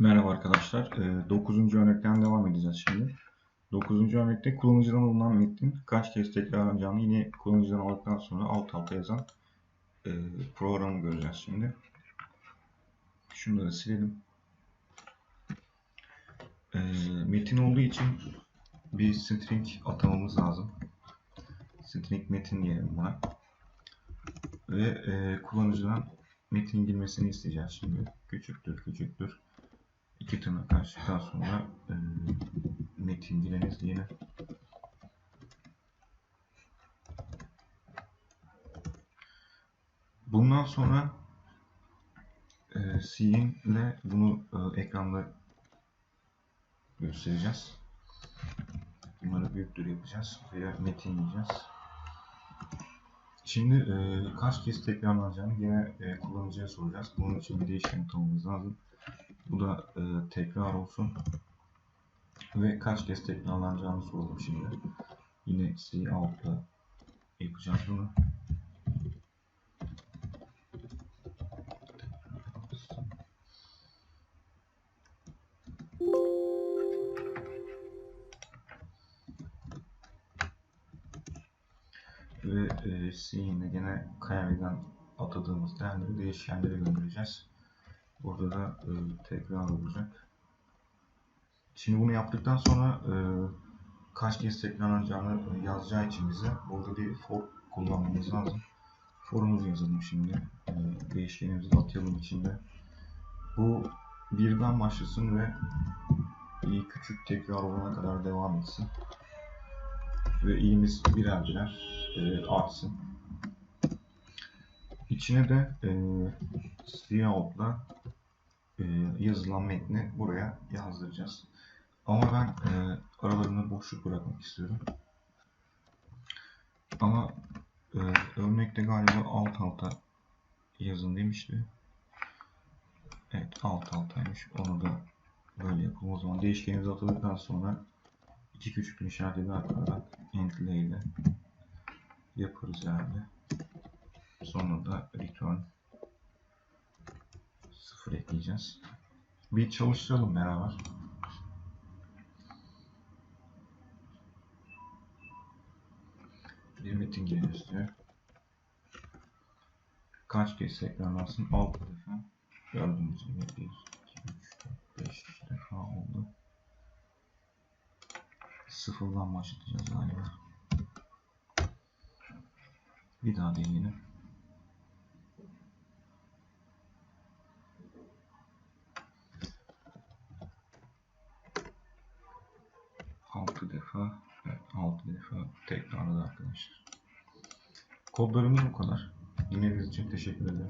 Merhaba arkadaşlar. 9. örnekten devam edeceğiz şimdi. 9. örnekte kullanıcıdan alınan metnin kaç kez tekrarlanacağını yine kullanıcıdan aldıktan sonra alt alta yazan e, programı göreceğiz şimdi. Şunları silelim. E, metin olduğu için bir string atamamız lazım. String metin diyelim buna. Ve e, kullanıcıdan metin girmesini isteyeceğiz şimdi. Küçüktür, küçüktür. İki tırnak açtıktan sonra e, metin gireniz diyelim. Bundan sonra e, C'in ile bunu e, ekranda göstereceğiz. Bunları büyüktür yapacağız veya metin diyeceğiz. Şimdi e, kaç kez tekrarlanacağını yine e, kullanıcıya soracağız. Bunun için bir değişken tanımamız lazım. Bu da e, tekrar olsun. Ve kaç kez tekrarlanacağını soralım şimdi. Yine C altla yapacağız bunu. Ve e, C'yle gene kaydeden atadığımız değerleri değişkenlere göndereceğiz. Burada da e, tekrar olacak. Şimdi bunu yaptıktan sonra e, kaç kez tekrarlanacağını e, yazacağı için bize burada bir for kullanmamız lazım. For'umuzu yazalım şimdi. E, değişkenimizi de atayalım içinde. Bu birden başlasın ve i küçük tekrar olana kadar devam etsin. Ve i'miz birer birer e, artsın. İçine de e, Cout'la e, yazılan metni buraya yazdıracağız. Ama ben e, aralarında boşluk bırakmak istiyorum. Ama e, örnekte galiba alt alta yazın demişti. Evet alt altaymış. Onu da böyle yapalım. O zaman değişkenimizi atadıktan sonra iki küçük işareti daha koyarak entle ile yaparız herhalde. Sonra da return sıfır ekleyeceğiz. Bir çalıştıralım beraber. Bir metin istiyor. Kaç kez tekrarlansın? 6 defa. Gördüğünüz gibi 1, 2, 3, 4, 5 defa oldu. Sıfırdan başlatacağız galiba. Bir daha deneyelim. Altı defa, evet, altı defa tekrarladı arkadaşlar. Kodlarımız bu kadar. Dinlediğiniz için teşekkür ederim.